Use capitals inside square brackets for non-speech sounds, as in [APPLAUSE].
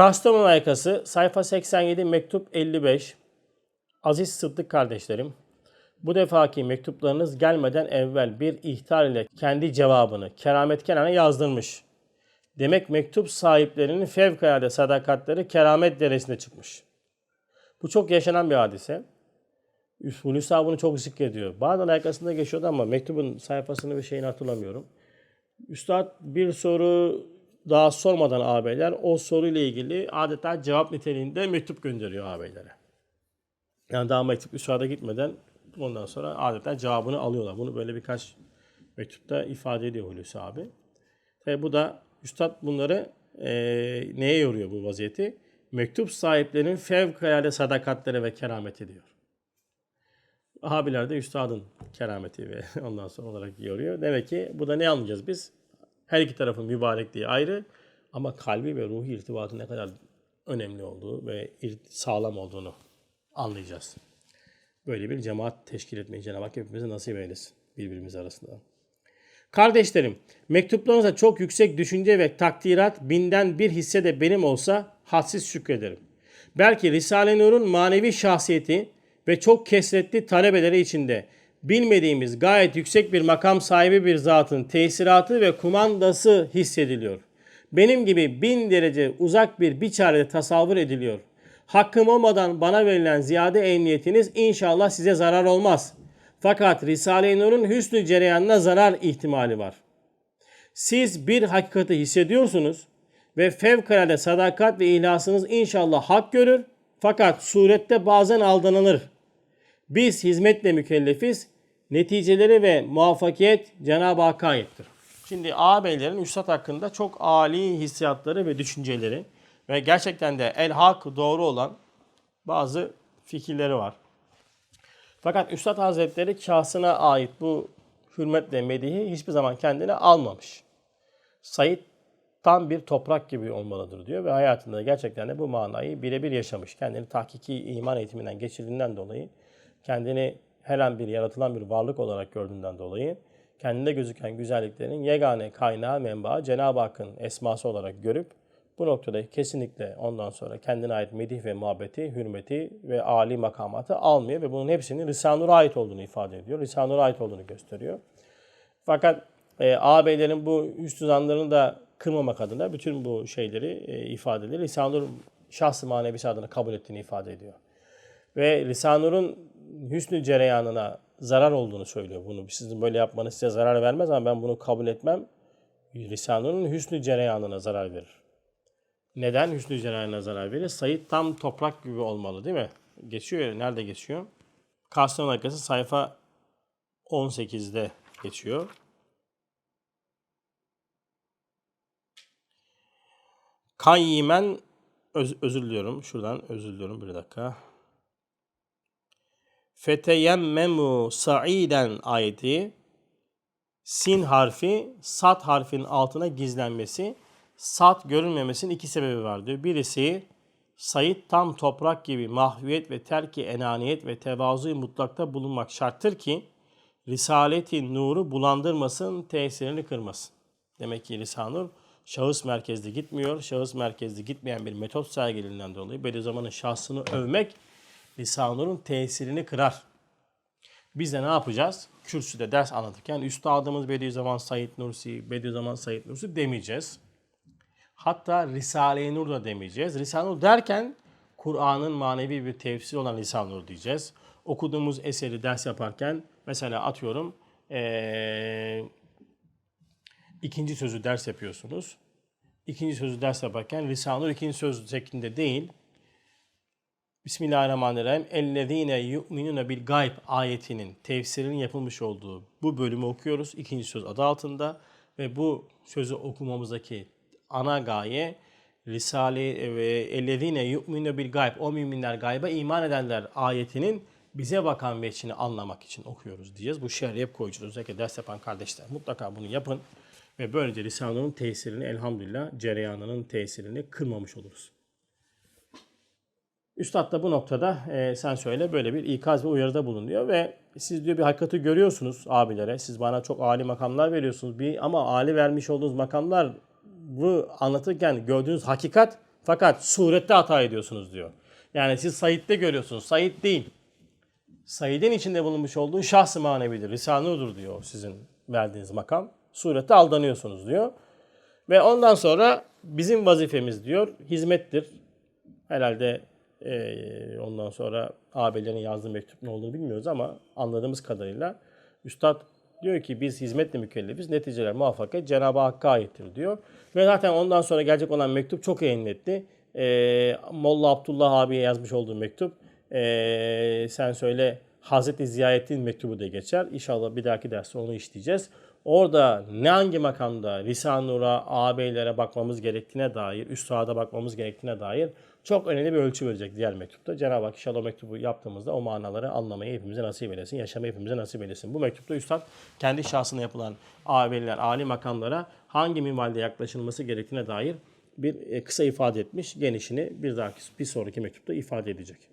Kastamonu Aykası sayfa 87 mektup 55. Aziz Sıddık kardeşlerim, bu defaki mektuplarınız gelmeden evvel bir ihtar ile kendi cevabını keramet kenara yazdırmış. Demek mektup sahiplerinin fevkalade sadakatleri keramet derecesine çıkmış. Bu çok yaşanan bir hadise. Hulusi abi bunu çok zikrediyor. Bazen arkasında geçiyordu ama mektubun sayfasını ve şeyini hatırlamıyorum. Üstad bir soru daha sormadan ağabeyler o soruyla ilgili adeta cevap niteliğinde mektup gönderiyor ağabeylere. Yani daha mektup üstada gitmeden ondan sonra adeta cevabını alıyorlar. Bunu böyle birkaç mektupta ifade ediyor Hulusi abi. Tabi bu da Üstad bunları e, neye yoruyor bu vaziyeti? Mektup sahiplerinin fevkalade sadakatleri ve kerameti diyor. Abiler de üstadın kerameti ve [LAUGHS] ondan sonra olarak yoruyor. Demek ki bu da ne anlayacağız biz? Her iki tarafın mübarekliği ayrı ama kalbi ve ruhi irtibatın ne kadar önemli olduğu ve sağlam olduğunu anlayacağız. Böyle bir cemaat teşkil etmeyi Cenab-ı Hak hepimize nasip eylesin birbirimiz arasında. Kardeşlerim, mektuplarınıza çok yüksek düşünce ve takdirat binden bir hisse de benim olsa hadsiz şükrederim. Belki Risale-i Nur'un manevi şahsiyeti ve çok kesretli talebeleri içinde bilmediğimiz gayet yüksek bir makam sahibi bir zatın tesiratı ve kumandası hissediliyor. Benim gibi bin derece uzak bir biçarede tasavvur ediliyor. Hakkım olmadan bana verilen ziyade emniyetiniz inşallah size zarar olmaz. Fakat Risale-i Nur'un hüsnü cereyanına zarar ihtimali var. Siz bir hakikati hissediyorsunuz ve fevkalade sadakat ve ihlasınız inşallah hak görür fakat surette bazen aldanılır. Biz hizmetle mükellefiz. Neticeleri ve muvaffakiyet Cenab-ı Hakk'a aittir. Şimdi ağabeylerin üstad hakkında çok âli hissiyatları ve düşünceleri ve gerçekten de el hak doğru olan bazı fikirleri var. Fakat Üstad Hazretleri şahsına ait bu hürmetle medihi hiçbir zaman kendine almamış. Said tam bir toprak gibi olmalıdır diyor ve hayatında gerçekten de bu manayı birebir yaşamış. Kendini tahkiki iman eğitiminden geçirdiğinden dolayı, kendini her an bir yaratılan bir varlık olarak gördüğünden dolayı, kendinde gözüken güzelliklerin yegane kaynağı, menbaı Cenab-ı Hakk'ın esması olarak görüp bu noktada kesinlikle ondan sonra kendine ait medih ve muhabbeti, hürmeti ve âli makamatı almıyor ve bunun hepsinin Risale-i ait olduğunu ifade ediyor. Risale-i ait olduğunu gösteriyor. Fakat e, ağabeylerin bu üst zanlarını da kırmamak adına bütün bu şeyleri, e, ifadeleri Risale-i şahs-ı manevisi adına kabul ettiğini ifade ediyor. Ve Risale-i hüsnü cereyanına zarar olduğunu söylüyor bunu. Sizin böyle yapmanız size zarar vermez ama ben bunu kabul etmem. Risale-i hüsnü cereyanına zarar verir. Neden Hüsnü Celal'ine zarar verir? Sayit tam toprak gibi olmalı değil mi? Geçiyor ya. Nerede geçiyor? Kastamonu arkası sayfa 18'de geçiyor. Kayyimen öz, özür diliyorum. Şuradan özür diliyorum. Bir dakika. Feteyemmemu sa'iden ayeti sin harfi sat harfin altına gizlenmesi sat görünmemesinin iki sebebi var diyor. Birisi Said tam toprak gibi mahviyet ve terki enaniyet ve tevazu mutlakta bulunmak şarttır ki Risaleti nuru bulandırmasın, tesirini kırmasın. Demek ki Risale-i Nur şahıs merkezli gitmiyor. Şahıs merkezli gitmeyen bir metot sergilerinden dolayı Bediüzzaman'ın şahsını övmek Risale-i Nur'un tesirini kırar. Biz de ne yapacağız? Kürsüde ders anlatırken Üstadımız Bediüzzaman Said Nursi, Bediüzzaman Said Nursi demeyeceğiz. Hatta Risale-i Nur da demeyeceğiz. Risale-i Nur derken Kur'an'ın manevi bir tefsiri olan Risale-i Nur diyeceğiz. Okuduğumuz eseri ders yaparken mesela atıyorum ee, ikinci sözü ders yapıyorsunuz. İkinci sözü ders yaparken Risale-i Nur ikinci söz şeklinde değil. Bismillahirrahmanirrahim. Ellezine yu'minune bil gayb ayetinin tefsirinin yapılmış olduğu bu bölümü okuyoruz. İkinci söz adı altında ve bu sözü okumamızdaki ana gaye Risale ve ellezine yu'minu bil gayb o müminler gayba iman edenler ayetinin bize bakan veçini anlamak için okuyoruz diyeceğiz. Bu şerhi hep koyacağız. Özellikle ders yapan kardeşler mutlaka bunu yapın. Ve böylece Risale'nin tesirini elhamdülillah cereyanının tesirini kırmamış oluruz. Üstad da bu noktada e, sen söyle böyle bir ikaz ve uyarıda bulunuyor ve siz diyor bir hakikati görüyorsunuz abilere. Siz bana çok âli makamlar veriyorsunuz. Bir, ama âli vermiş olduğunuz makamlar bu anlatırken gördüğünüz hakikat Fakat surette hata ediyorsunuz diyor. Yani siz Said'de görüyorsunuz. Said değil. Said'in içinde bulunmuş olduğu şahs-ı manevidir. Risale-i Nur'dur diyor sizin verdiğiniz makam. Surette aldanıyorsunuz diyor. Ve ondan sonra bizim vazifemiz diyor hizmettir. Herhalde eee, ondan sonra ağabeylerin yazdığı mektup ne olduğunu bilmiyoruz ama anladığımız kadarıyla Üstad diyor ki biz hizmetle mükellefiz. Neticeler muvaffakiyet Cenab-ı Hakk'a aittir diyor. Ve zaten ondan sonra gelecek olan mektup çok netti. Eee Molla Abdullah abiye yazmış olduğu mektup. Eee, sen söyle Hazreti Ziyaettin mektubu diye geçer. İnşallah bir dahaki derste onu işleyeceğiz. Orada ne hangi makamda Risale-i Nur'a, ağabeylere bakmamız gerektiğine dair, üstada bakmamız gerektiğine dair çok önemli bir ölçü verecek diğer mektupta. Cenab-ı Hak inşallah mektubu yaptığımızda o manaları anlamayı hepimize nasip eylesin, yaşamayı hepimize nasip eylesin. Bu mektupta Üstad kendi şahsına yapılan ağabeyler, âli makamlara hangi minvalde yaklaşılması gerektiğine dair bir e, kısa ifade etmiş. Genişini bir dahaki bir sonraki mektupta ifade edecek.